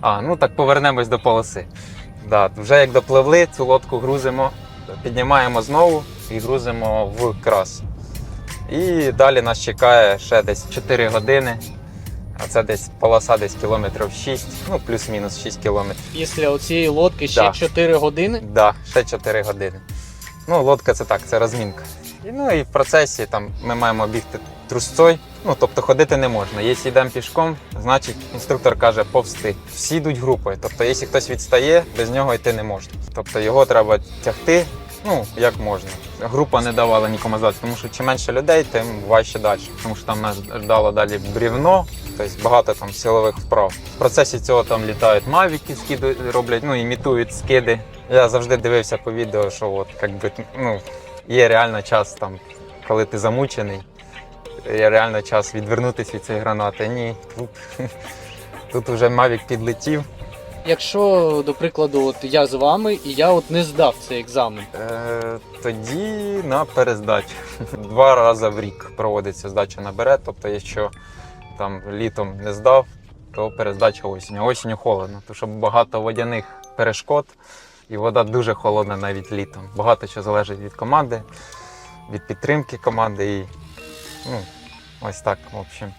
А, ну так повернемось до полоси. Да, вже як допливли, цю лодку грузимо, піднімаємо знову і грузимо в крас. І далі нас чекає ще десь 4 години. А це десь полоса десь кілометрів 6, ну плюс-мінус 6 кілометрів. Після оцієї лодки ще Да. 4 години. Да, ще 4 години. Ну, лодка це так, це розмінка. І, ну і в процесі там ми маємо бігти трусцой. Ну, тобто ходити не можна. Якщо йдемо пішком, значить інструктор каже повсти. Всі йдуть групою. Тобто, якщо хтось відстає, без нього йти не можна. Тобто його треба тягти, ну як можна. Група не давала нікому здати, тому що чим менше людей, тим важче далі. Тому що там нас ждало далі брівно, тобто багато там силових вправ. В процесі цього там літають мавіки, скиди роблять, ну імітують скиди. Я завжди дивився по відео, що от якби ну є реально час там, коли ти замучений, є реально час відвернутися від цієї гранати. Ні, тут, тут вже мавік підлетів. Якщо, до прикладу, от я з вами і я от не здав цей екзамен. Е, тоді на перездачу. Два рази в рік проводиться здача на берет. Тобто, якщо там літом не здав, то перездача осінню. Осінню холодно, тому що багато водяних перешкод, і вода дуже холодна навіть літом. Багато що залежить від команди, від підтримки команди. І, ну, ось так, в общем.